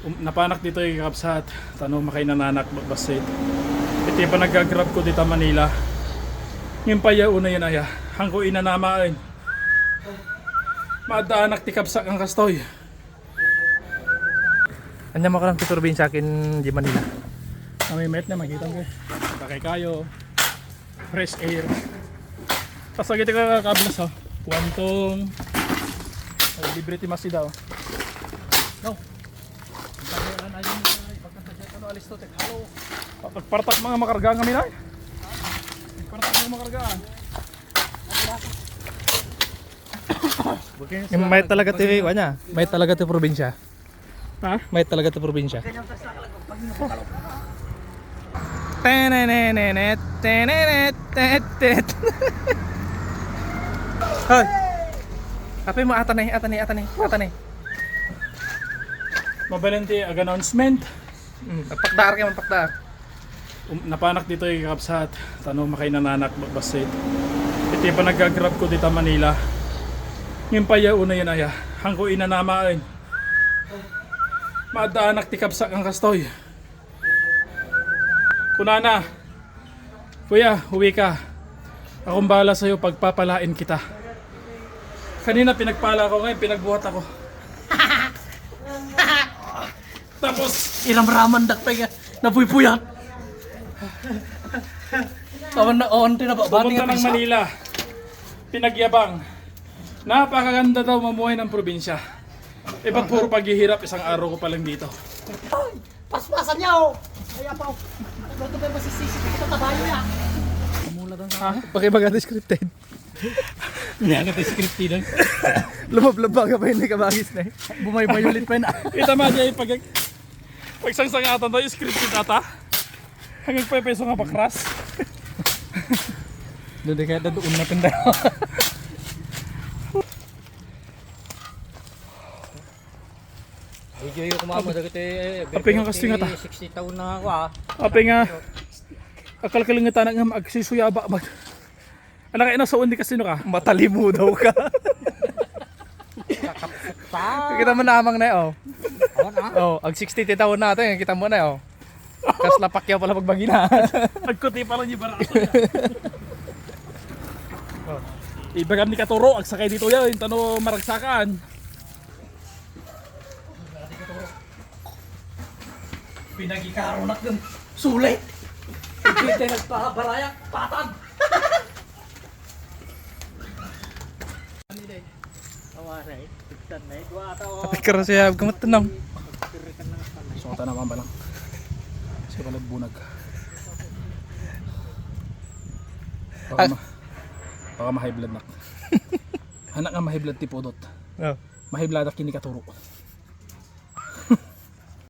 Um, napanak dito yung kapsat. Tanong makay nananak basit. Ito yung pa nagagrab ko dito Manila. Yung pa una yun aya. Hangko inanamain. Maadaanak ti kapsak ang kastoy. Anya mo ka lang tuturbin sa akin di Manila. Kami met na makita ko. Kakay kayo. Fresh air. Tapos lagi ka kablas oh. Kuwantong. Libre ti masi daw. No. Pagkakaan ayun na ipagkasya ano alis to tek. Hello. Pagpartak mga makargaan kami na. Pagpartak mga makargaan. Yung may talaga ti wanya, may talaga ti probinsya. Ha? May talaga ti probinsya. Tenenenet, tenenet, tet. Hoy. Ape mo atanay, atanay, atanay, atanay. Mabalente ag announcement. Hmm, pakdar ka man pakdar. Um, napanak dito yung kapsat. Tanong makay nananak basit. Ito yung pa nagagrab ko dito Manila. Yung pa una yun aya. Hangko inanamain. Maadaanak ti kapsak ang kastoy. Kunana. Kuya, huwi ka. Akong bahala sa'yo pagpapalain kita. Kanina pinagpala ko ngayon, pinagbuhat ako. Tapos, Ilang raman dakpay ka. Napuypuyat. Kawan na on na ba? Bati Pumunta nga ng. Manila. Pinagyabang. Napakaganda daw mamuhay ng probinsya. E ba't puro paghihirap isang araw ko pa lang dito? Ay, Paspasan niya oh. Ay apaw. Bato ba masisisi kita tabayo ya. Ha? Pakibaga scripted. Niya ka scripted. Lumab-laba ka ba hindi ka magis na eh. Bumaybay ulit pa na. Kita mo dyan pag pagsangsangatan daw yung scripted ata. Hanggang pa yung peso nga pakras. Doon kaya doon na pinda. Medyo yung kumama dagat eh. Apay nga kasi nga ta. 60 taon na ako ah. Ape nga. Akal kalingatan nga magsusuyaba ba? Anak kayo na sa undi kasi no ka. Matalimu daw ka. Pa. Kita mo na eh, oh. Awan ah. Oh, ag 60 taon natin, kita mo na oh. Kas lapakyaw pala pagbagi na. Agkuti pa lang yung barato niya. Ibagam ni Katuro, ag sakay dito yan, yung tano maragsakan. Pinagikaro na ng sulit. Hindi tayo nagpabaraya. Patad. Tigtan na siya kumatanong. So, ata naman ba lang? Kasi pala bunag. Baka, ma baka ma-high blood na. Anak nga ma-high blood ti Podot. Oh. Ma-high blood na kini Katuro.